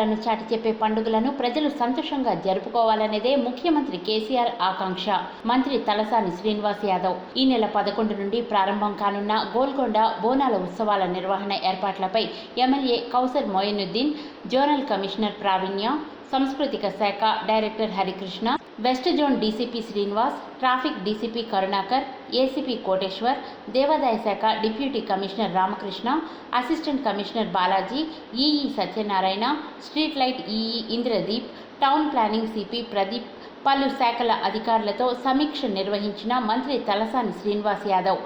విషయాలను చాటి చెప్పే పండుగలను ప్రజలు సంతోషంగా జరుపుకోవాలనేదే ముఖ్యమంత్రి కేసీఆర్ ఆకాంక్ష. మంత్రి తలసాని శ్రీనివాస్ యాదవ్. ఈ నెల పదకొండు నుండి ప్రారంభం కానున్న గోల్కొండ బోనాల ఉత్సవాల నిర్వహణ ఏర్పాట్లపై MLA Kausar Moinuddin zonal commissioner Pravinya సాంస్కృతిక శాఖ director Harikrishna west zone DCP Srinivas traffic DCP Karunakar ACP Koteshwar దేవాదాయ శాఖ deputy commissioner Ramakrishna assistant commissioner Balaji EE Satyanarayana street light EE Indradeep town planning CP Pradeep పలు శాఖల అధికారులతో సమీక్ష నిర్వహించిన మంత్రి తలసాని శ్రీనివాస్ యాదవ్.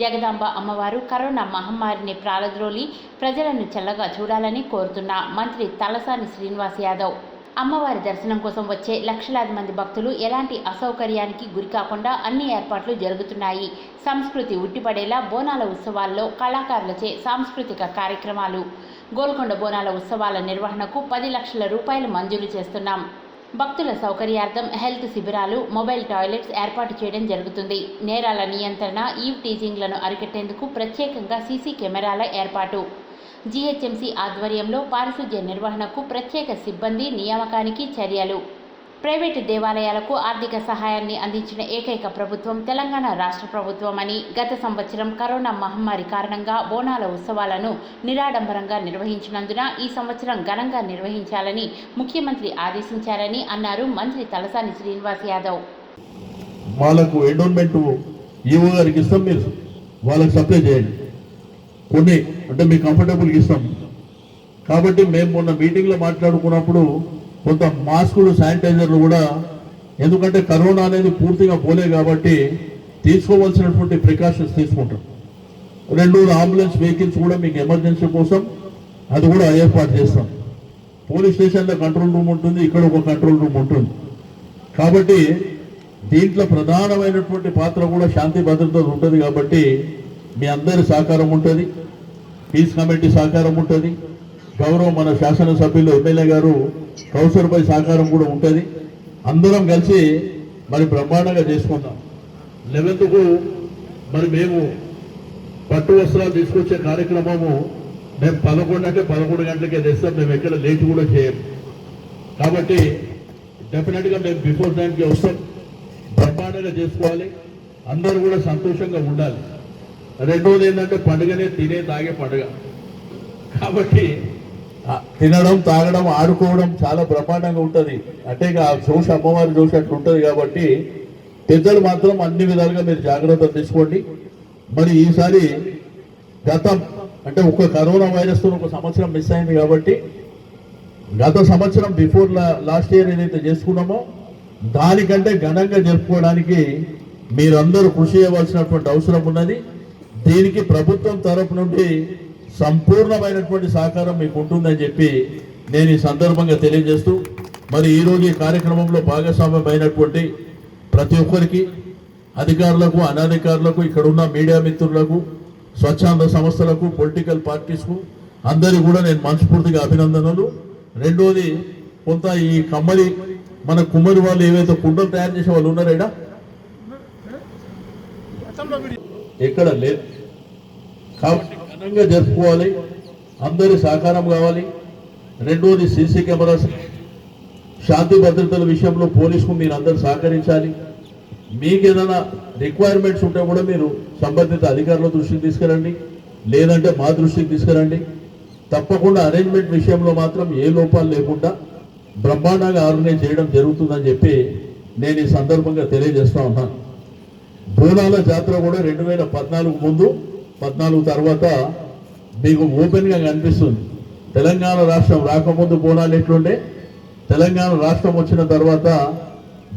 జగదాంబ అమ్మవారు కరోనా మహమ్మారిని ప్రాలద్రోలి ప్రజలను చల్లగా చూడాలని కోరుతున్న మంత్రి తలసాని శ్రీనివాస్ యాదవ్. అమ్మవారి దర్శనం కోసం వచ్చే లక్షలాది మంది భక్తులు ఎలాంటి అసౌకర్యానికి గురికాకుండా అన్ని ఏర్పాట్లు జరుగుతున్నాయి. సంస్కృతి ఉట్టిపడేలా బోనాల ఉత్సవాల్లో కళాకారులచే సాంస్కృతిక కార్యక్రమాలు. గోల్కొండ బోనాల ఉత్సవాల నిర్వహణకు పది లక్షల రూపాయలు మంజూరు చేస్తున్నాం. భక్తుల సౌకర్యార్థం హెల్త్ శిబిరాలు మొబైల్ టాయిలెట్స్ ఏర్పాటు చేయడం జరుగుతుంది. నేరాల నియంత్రణ ఈవ్ టీజింగ్లను అరికట్టేందుకు ప్రత్యేకంగా సీసీ కెమెరాల ఏర్పాటు. జీహెచ్ఎంసీ ఆధ్వర్యంలో పారిశుధ్య నిర్వహణకు ప్రత్యేక సిబ్బంది నియామకానికి చర్యలు. ప్రైవేటు దేవాలయాలకు ఆర్థిక సహాయాన్ని అందించిన ఏకైక ప్రభుత్వం తెలంగాణ రాష్ట్ర ప్రభుత్వం అని గత సంవత్సరం కరోనా మహమ్మారి కారణంగా బోనాల ఉత్సవాలను నిరాడంబరంగా నిర్వహించినందున ఈ సంవత్సరం ఘనంగా నిర్వహించాలని ముఖ్యమంత్రి ఆదేశించారని అన్నారు మంత్రి తలసాని శ్రీనివాస్ యాదవ్. వాళ్ళకు ఎండోన్మెంట్ ఈవో గారికి ఇస్తాం మీరు. వాళ్ళకి సప్లై చేయండి. కొన్ని అంటే మీకు కంఫర్టబుల్గా ఇస్తాం. కాబట్టి మేము మొన్న మీటింగ్లో మాట్లాడుకున్నప్పుడు కొంత మాస్కులు శానిటైజర్లు కూడా ఎందుకంటే కరోనా అనేది పూర్తిగా పోలే కాబట్టి తీసుకోవాల్సినటువంటి ప్రికాషన్స్ తీసుకుంటాం. రెండు అంబులెన్స్ వెహికల్స్ కూడా మీకు ఎమర్జెన్సీ కోసం అది కూడా ఏర్పాటు చేస్తాం. పోలీస్ స్టేషన్లో కంట్రోల్ రూమ్ ఉంటుంది ఇక్కడ ఒక కంట్రోల్ రూమ్ ఉంటుంది. కాబట్టి దీంట్లో ప్రధానమైనటువంటి పాత్ర కూడా శాంతి భద్రత ఉంటుంది కాబట్టి మీ అందరి సహకారం ఉంటుంది. పీస్ కమిటీ సహకారం ఉంటుంది. గౌరవం మన శాసనసభ్యులు ఎమ్మెల్యే గారు కౌసర్పై సహకారం కూడా ఉంటుంది. అందరం కలిసి మరి బ్రహ్మాండంగా చేసుకుందాం. లెవెన్త్కు మరి మేము పట్టు వస్త్రాలు తీసుకొచ్చే కార్యక్రమము మేము పదకొండు అంటే పదకొండు గంటలకే తెస్తాం. మేము ఎక్కడ లేట్ కూడా చేయము కాబట్టి డెఫినెట్గా మేము బిఫోర్ టైంకి వస్తాం. బ్రహ్మాండంగా చేసుకోవాలి. అందరూ కూడా సంతోషంగా ఉండాలి. రెండోది ఏంటంటే పండుగనే తినే తాగే పండుగ. కాబట్టి తినడం తాగడం ఆడుకోవడం చాలా బ్రహ్మాండంగా ఉంటుంది. అంటే ఇక ఆ జోష్ అమ్మవారి జోష్ అట్లా ఉంటుంది కాబట్టి పెద్దలు మాత్రం అన్ని విధాలుగా మీరు జాగ్రత్తలు తీసుకోండి. మరి ఈసారి గతం అంటే ఒక కరోనా వైరస్తో ఒక సంవత్సరం మిస్ అయింది కాబట్టి గత సంవత్సరం బిఫోర్ లాస్ట్ ఇయర్ ఏదైతే చేసుకున్నామో దానికంటే ఘనంగా జరుపుకోవడానికి మీరందరూ కృషి చేయవలసినటువంటి అవసరం ఉన్నది. దీనికి ప్రభుత్వం తరపు నుండి సంపూర్ణమైనటువంటి సహకారం మీకు ఉంటుందని చెప్పి నేను ఈ సందర్భంగా తెలియజేస్తూ మరి ఈరోజు ఈ కార్యక్రమంలో భాగస్వామ్యమైనటువంటి ప్రతి ఒక్కరికి అధికారులకు అనధికారులకు ఇక్కడ ఉన్న మీడియా మిత్రులకు స్వచ్ఛంద సంస్థలకు పొలిటికల్ పార్టీస్కు అందరి కూడా నేను మనస్ఫూర్తిగా అభినందనలు రెండోది కొంత ఈ కమ్మరి మన కుమ్మరి వాళ్ళు ఏవైతే కుండలు తయారు చేసే వాళ్ళు ఉన్నారా ఈడ? ఎక్కడ లేదు కాబట్టి ఘనంగా జరుపుకోవాలి. అందరి సహకారం కావాలి. రెండోది సీసీ కెమెరాస్. శాంతి భద్రతల విషయంలో పోలీసుకు మీరు అందరు సహకరించాలి. మీకు ఏదైనా రిక్వైర్మెంట్స్ ఉంటే కూడా మీరు సంబంధిత అధికారుల దృష్టికి తీసుకురండి. లేదంటే మా దృష్టికి తీసుకురండి. తప్పకుండా అరేంజ్మెంట్ విషయంలో మాత్రం ఏ లోపాలు లేకుండా బ్రహ్మాండంగా ఆర్గనైజ్ చేయడం జరుగుతుందని చెప్పి నేను ఈ సందర్భంగా తెలియజేస్తా ఉన్నాను. బోనాల జాతర కూడా రెండు వేల పద్నాలుగు ముందు పద్నాలుగు తర్వాత మీకు ఓపెన్గా కనిపిస్తుంది. తెలంగాణ రాష్ట్రం రాకముందు బోనాలు ఎట్లుండే? తెలంగాణ రాష్ట్రం వచ్చిన తర్వాత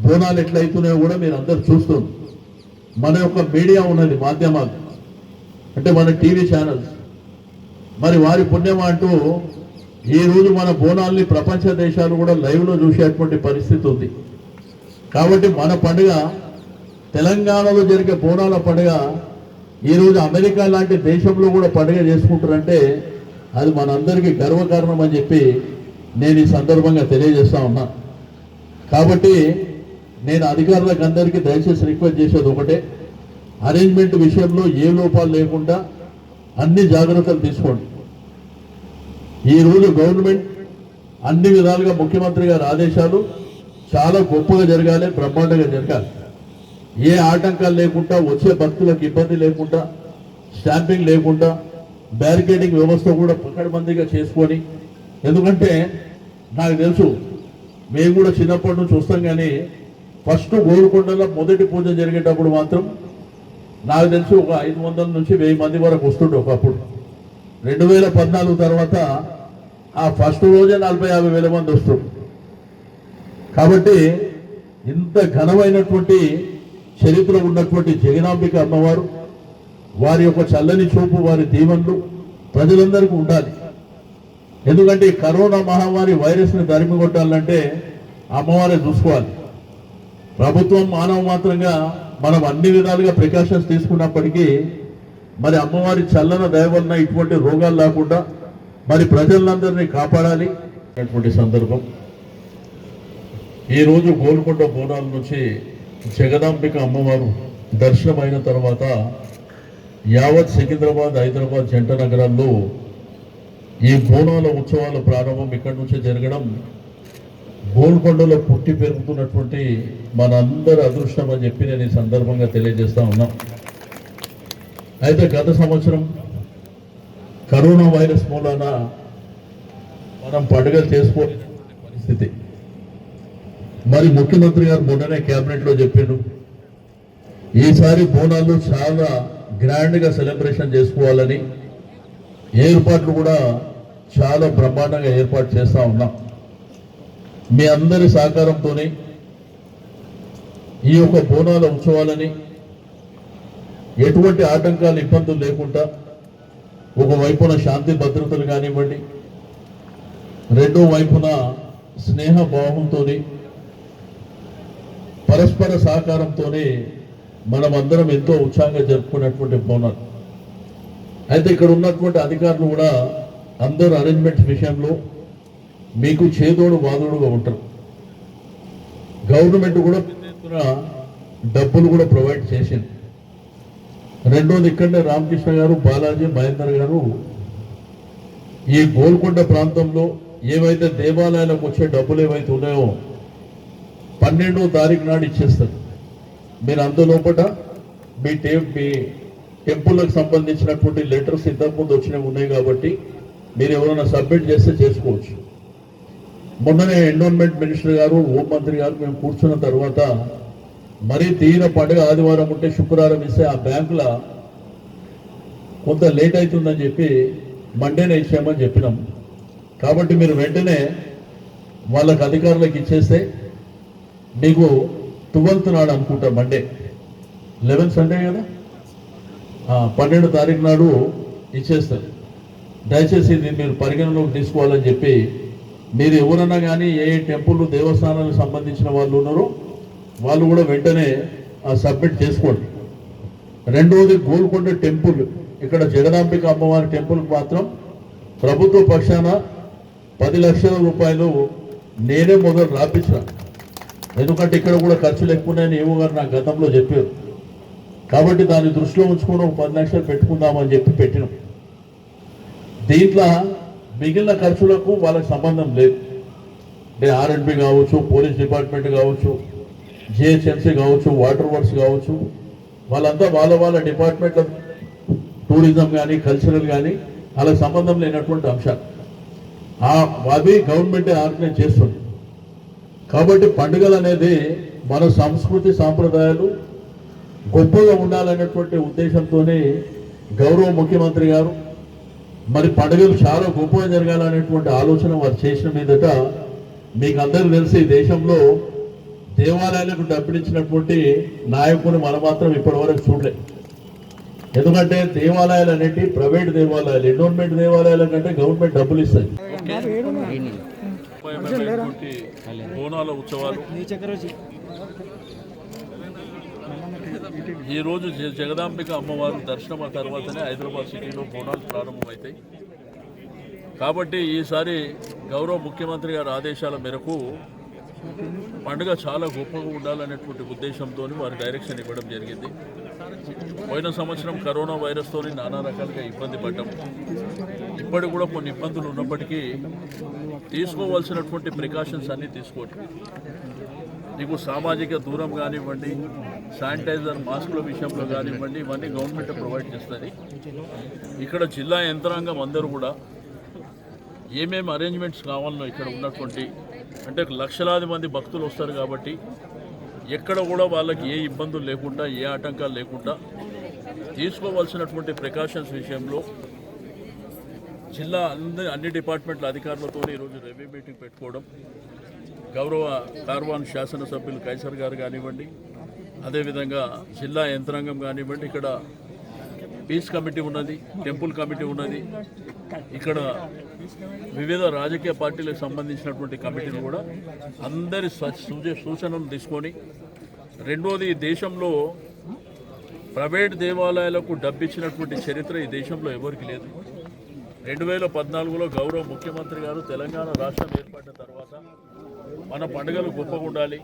బోనాలు ఎట్లయితున్నాయో కూడా మీరు అందరు చూస్తుంది మన యొక్క మీడియా ఉన్నది మాధ్యమాలు. అంటే మన టీవీ ఛానల్స్. మరి వారి పుణ్యం అంటూ ఈరోజు రోజు మన బోనాల్ని ప్రపంచ దేశాలు కూడా లైవ్లో చూసేటువంటి పరిస్థితి ఉంది. కాబట్టి మన పండుగ తెలంగాణలో జరిగే బోనాల పండుగ ఈరోజు అమెరికా లాంటి దేశంలో కూడా పండుగ చేసుకుంటారంటే అది మనందరికీ గర్వకారణం అని చెప్పి నేను ఈ సందర్భంగా తెలియజేస్తా ఉన్నా. కాబట్టి నేను అధికారులకు అందరికీ దయచేసి రిక్వెస్ట్ చేసేది ఒకటే. అరేంజ్మెంట్ విషయంలో ఏ లోపాలు లేకుండా అన్ని జాగ్రత్తలు తీసుకోండి. ఈరోజు గవర్నమెంట్ అన్ని విధాలుగా ముఖ్యమంత్రి గారి ఆదేశాలు చాలా గొప్పగా జరగాలి బ్రహ్మాండంగా జరగాలి. ఏ ఆటంకాలు లేకుండా వచ్చే భక్తులకు ఇబ్బంది లేకుండా స్టాంపింగ్ లేకుండా బ్యారికేడింగ్ వ్యవస్థ కూడా పకడ్బందీగా చేసుకొని ఎందుకంటే నాకు తెలుసు మేము కూడా చిన్నప్పటి నుంచి చూస్తాం కానీ ఫస్ట్ గోల్కొండలో మొదటి పూజ జరిగేటప్పుడు మాత్రం నాకు తెలిసి ఒక ఐదు వందల నుంచి వెయ్యి మంది వరకు వస్తుండే ఒకప్పుడు. రెండు వేల పద్నాలుగు తర్వాత ఆ ఫస్ట్ రోజే నలభై యాభై వేల మంది వస్తుంది కాబట్టి ఇంత ఘనమైనటువంటి చరిత్ర ఉన్నటువంటి జగనాంబిక అమ్మవారు వారి యొక్క చల్లని చూపు వారి దీవెనలు ప్రజలందరికీ ఉండాలి. ఎందుకంటే కరోనా మహమ్మారి వైరస్ని తరిమి కొట్టాలంటే అమ్మవారే చూసుకోవాలి. ప్రభుత్వం మానవ మాత్రంగా మనం అన్ని విధాలుగా ప్రికాషన్స్ తీసుకున్నప్పటికీ మరి అమ్మవారి చల్లన దయ వలన ఇటువంటి రోగాలు లేకుండా మరి ప్రజలందరినీ కాపాడాలి అటువంటి సందర్భం. ఈరోజు గోల్కొండ బోనాల నుంచి జగదాంబిక అమ్మవారు దర్శనం అయిన తర్వాత యావత్ సికింద్రాబాద్ హైదరాబాద్ జంట నగరాల్లో ఈ బోనాల ఉత్సవాల ప్రారంభం ఇక్కడి నుంచే జరగడం గోల్కొండలో పుట్టి పెరుగుతున్నటువంటి మనందరి అదృష్టం అని చెప్పి నేను ఈ సందర్భంగా తెలియజేస్తా ఉన్నా. అయితే గత సంవత్సరం కరోనా వైరస్ మూలాన మనం పండుగలు చేసుకోలేనటువంటి పరిస్థితి. మరి ముఖ్యమంత్రి గారు మొన్ననే క్యాబినెట్లో లో ఈసారి బోనాలు చాలా గ్రాండ్గా సెలబ్రేషన్ చేసుకోవాలని ఏర్పాట్లు కూడా చాలా బ్రహ్మాండంగా ఏర్పాటు చేస్తా ఉన్నాం. మీ అందరి సహకారంతోనే ఈ యొక్క బోనాల ఉత్సవాలని ఎటువంటి ఆటంకాలు ఇబ్బందులు లేకుండా ఒకవైపున శాంతి భద్రతలు కానివ్వండి రెండో వైపున స్నేహ భావంతోని పరస్పర సహకారంతోనే మనం అందరం ఎంతో ఉత్సాహంగా జరుపుకున్నటువంటి బోనాలు. అయితే ఇక్కడ ఉన్నటువంటి అధికారులు కూడా అందరు అరేంజ్మెంట్స్ విషయంలో మీకు చేదోడు వాదోడుగా ఉంటారు. గవర్నమెంట్ కూడా ఎత్తున డబ్బులు కూడా ప్రొవైడ్ చేసింది. రెండోది ఇక్కడనే రామకృష్ణ గారు బాలాజీ మహేందర్ గారు ఈ గోల్కొండ ప్రాంతంలో ఏవైతే దేవాలయాలకు వచ్చే డబ్బులు ఏవైతే ఉన్నాయో పన్నెండో తారీఖు నాడు ఇచ్చేస్తారు మీరు అందులోపట మీ టే మీ టెంపుల్కి సంబంధించినటువంటి లెటర్స్ ఇంతకుముందు వచ్చినవి ఉన్నాయి కాబట్టి మీరు ఎవరైనా సబ్మిట్ చేస్తే చేసుకోవచ్చు. మొన్ననే ఎండోన్మెంట్ మినిస్టర్ గారు హోంమంత్రి గారు మేము కూర్చున్న తర్వాత మరీ తీర పండుగ ఆదివారం ఉంటే శుక్రవారం ఇస్తే ఆ బ్యాంకుల కొంత లేట్ అవుతుందని చెప్పి మండేనే ఇచ్చామని చెప్పినాం. కాబట్టి మీరు వెంటనే వాళ్ళకి అధికారులకు ఇచ్చేస్తే మీకు ట్వెల్త్ నాడు అనుకుంటా మండే లెవెన్ సండే కదా? పన్నెండు తారీఖు నాడు ఇచ్చేస్తారు. దయచేసి ఇది మీరు పరిగణలోకి తీసుకోవాలని చెప్పి మీరు ఎవరన్నా కానీ ఏ ఏ టెంపుల్ దేవస్థానాలకు సంబంధించిన వాళ్ళు ఉన్నారో వాళ్ళు కూడా వెంటనే ఆ సబ్మిట్ చేసుకోండి. రెండవది గోల్కొండ టెంపుల్. ఇక్కడ జగదాంబిక అమ్మవారి టెంపుల్కి మాత్రం ప్రభుత్వ పక్షాన పది లక్షల రూపాయలు నేనే మొదలు రాపించిన. ఎందుకంటే ఇక్కడ కూడా ఖర్చులు ఎక్కువ ఉన్నాయని ఏమో గారు నాకు గతంలో చెప్పారు. కాబట్టి దాన్ని దృష్టిలో ఉంచుకొని ఒక పది లక్షలు పెట్టుకుందామని చెప్పి పెట్టినాం. దీంట్లో మిగిలిన ఖర్చులకు వాళ్ళకి సంబంధం లేదు. అంటే ఆర్ఎండ్బి కావచ్చు పోలీస్ డిపార్ట్మెంట్ కావచ్చు జిహెచ్ఎంసీ కావచ్చు వాటర్ వర్క్స్ కావచ్చు వాళ్ళంతా వాళ్ళ వాళ్ళ డిపార్ట్మెంట్ల టూరిజం కానీ కల్చరల్ కానీ వాళ్ళకి సంబంధం లేనటువంటి అంశాలు. అవి గవర్నమెంటే ఆర్గనైజ్ చేస్తుంది. కాబట్టి పండుగలు అనేది మన సంస్కృతి సాంప్రదాయాలు గొప్పగా ఉండాలనేటువంటి ఉద్దేశంతోనే గౌరవ ముఖ్యమంత్రి గారు మరి పండుగలు చాలా గొప్పగా జరగాలనేటువంటి ఆలోచన వారు చేసిన మీదట మీకు అందరికీ తెలిసి దేశంలో దేవాలయాలకు డబ్బులిచ్చినటువంటి నాయకుని మనం మాత్రం ఇప్పటివరకు చూడలే. ఎందుకంటే దేవాలయాలు అనేటి ప్రైవేట్ దేవాలయాలు ఎండోన్మెంట్ దేవాలయాల కంటే గవర్నమెంట్ డబ్బులు ఇస్తాయి. ముప్పైమైనటువంటి బోనాల ఉత్సవాలు. ఈరోజు జ- జగదాంబిక అమ్మవారు దర్శనం తర్వాతనే హైదరాబాద్ సిటీలో బోనాలు ప్రారంభమవుతాయి కాబట్టి ఈసారి గౌరవ ముఖ్యమంత్రి గారి ఆదేశాల మేరకు పండుగ చాలా గొప్పగా ఉండాలనేటువంటి ఉద్దేశంతో వారి డైరెక్షన్ ఇవ్వడం జరిగింది. పోయిన సంవత్సరం కరోనా వైరస్తో నానా రకాలుగా ఇబ్బంది పడ్డాము ఇప్పటికి కూడా కొన్ని ఇబ్బందులు ఉన్నప్పటికీ తీసుకోవాల్సినటువంటి ప్రికాషన్స్ అన్నీ తీసుకోండి. నీకు సామాజిక దూరం కానివ్వండి శానిటైజర్ మాస్కుల విషయంలో కానివ్వండి ఇవన్నీ గవర్నమెంట్ ప్రొవైడ్ చేస్తుంది. ఇక్కడ జిల్లా యంత్రాంగం అందరూ కూడా ఏమేమి అరేంజ్మెంట్స్ కావాలనో ఇక్కడ ఉన్నటువంటి అంటే లక్షలాది మంది భక్తులు వస్తారు కాబట్టి ఎక్కడ కూడా వాళ్ళకి ఏ ఇబ్బందులు లేకుండా ఏ ఆటంకాలు లేకుండా తీసుకోవాల్సినటువంటి ప్రికాషన్స్ విషయంలో జిల్లా అన్ని అన్ని డిపార్ట్మెంట్ల అధికారులతో ఈరోజు రెవెన్యూ మీటింగ్ పెట్టుకోవడం. గౌరవ కార్వాన్ శాసనసభ్యులు కైసర్ గారు కానివ్వండి అదేవిధంగా జిల్లా యంత్రాంగం కానివ్వండి ఇక్కడ పీస్ కమిటీ ఉన్నది టెంపుల్ కమిటీ ఉన్నది. ఇక్కడ వివిధ రాజకీయ పార్టీలకు సంబంధించినటువంటి కమిటీలు కూడా అందరి స- సూచ- సూచనలు తీసుకొని రెండోది దేశంలో ప్రైవేట్ దేవాలయాలకు డబ్బిచ్చినటువంటి చరిత్ర ఈ దేశంలో ఎవరికి లేదు. రెండు వేల పద్నాలుగులో గౌరవ ముఖ్యమంత్రి గారు తెలంగాణ రాష్ట్రం ఏర్పడిన తర్వాత మన పండుగలు గొప్పగా ఉండాలి.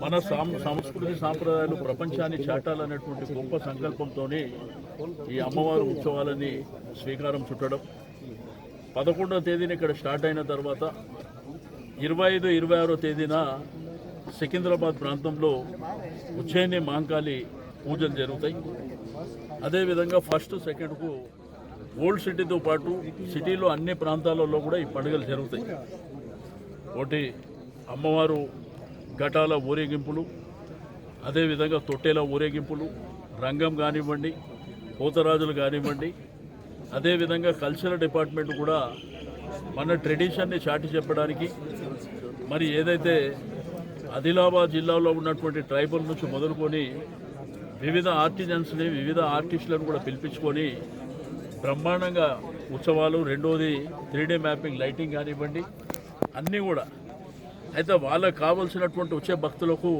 మన సాం- సంస్కృతి సాంప్రదాయాలు ప్రపంచాన్ని చాటాలనేటువంటి గొప్ప సంకల్పంతో ఈ అమ్మవారి ఉత్సవాలని శ్రీకారం చుట్టడం. పదకొండవ తేదీన ఇక్కడ స్టార్ట్ అయిన తర్వాత ఇరవై ఐదు ఇరవై ఆరో తేదీన సికింద్రాబాద్ ప్రాంతంలో ఉజ్జయిని మాంకాళి పూజలు జరుగుతాయి. అదేవిధంగా ఫస్ట్ సెకండ్కు ఓల్డ్ సిటీతో పాటు సిటీలో అన్ని ప్రాంతాలలో కూడా ఈ పండుగలు జరుగుతాయి. ఒకటి అమ్మవారు ఘటాల ఊరేగింపులు అదేవిధంగా తొట్టేల ఊరేగింపులు రంగం కానివ్వండి పోతరాజులు కానివ్వండి అదేవిధంగా కల్చరల్ డిపార్ట్మెంట్ కూడా మన ట్రెడిషన్ని చాటి చెప్పడానికి మరి ఏదైతే ఆదిలాబాద్ జిల్లాలో ఉన్నటువంటి ట్రైబల్ నుంచి మొదలుకొని వివిధ ఆర్టిజన్స్ని వివిధ ఆర్టిస్టులను కూడా పిలిపించుకొని బ్రహ్మాండంగా ఉత్సవాలు రెండోది త్రీ మ్యాపింగ్ లైటింగ్ కానివ్వండి అన్నీ కూడా. అయితే వాళ్ళకి కావలసినటువంటి వచ్చే భక్తులకు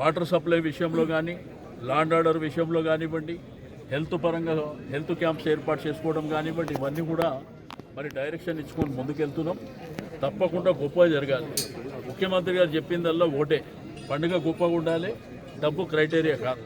వాటర్ సప్లై విషయంలో కానీ లాండ్ ఆర్డర్ విషయంలో కానివ్వండి హెల్త్ పరంగా హెల్త్ క్యాంప్స్ ఏర్పాటు చేసుకోవడం కానివ్వండి ఇవన్నీ కూడా మరి డైరెక్షన్ ఇచ్చుకొని ముందుకెళ్తున్నాం. తప్పకుండా గొప్పగా జరగాలి. ముఖ్యమంత్రి గారు చెప్పిందల్లా ఓటే. పండుగ గొప్పగా ఉండాలి. డబ్బు క్రైటీరియా కాదు.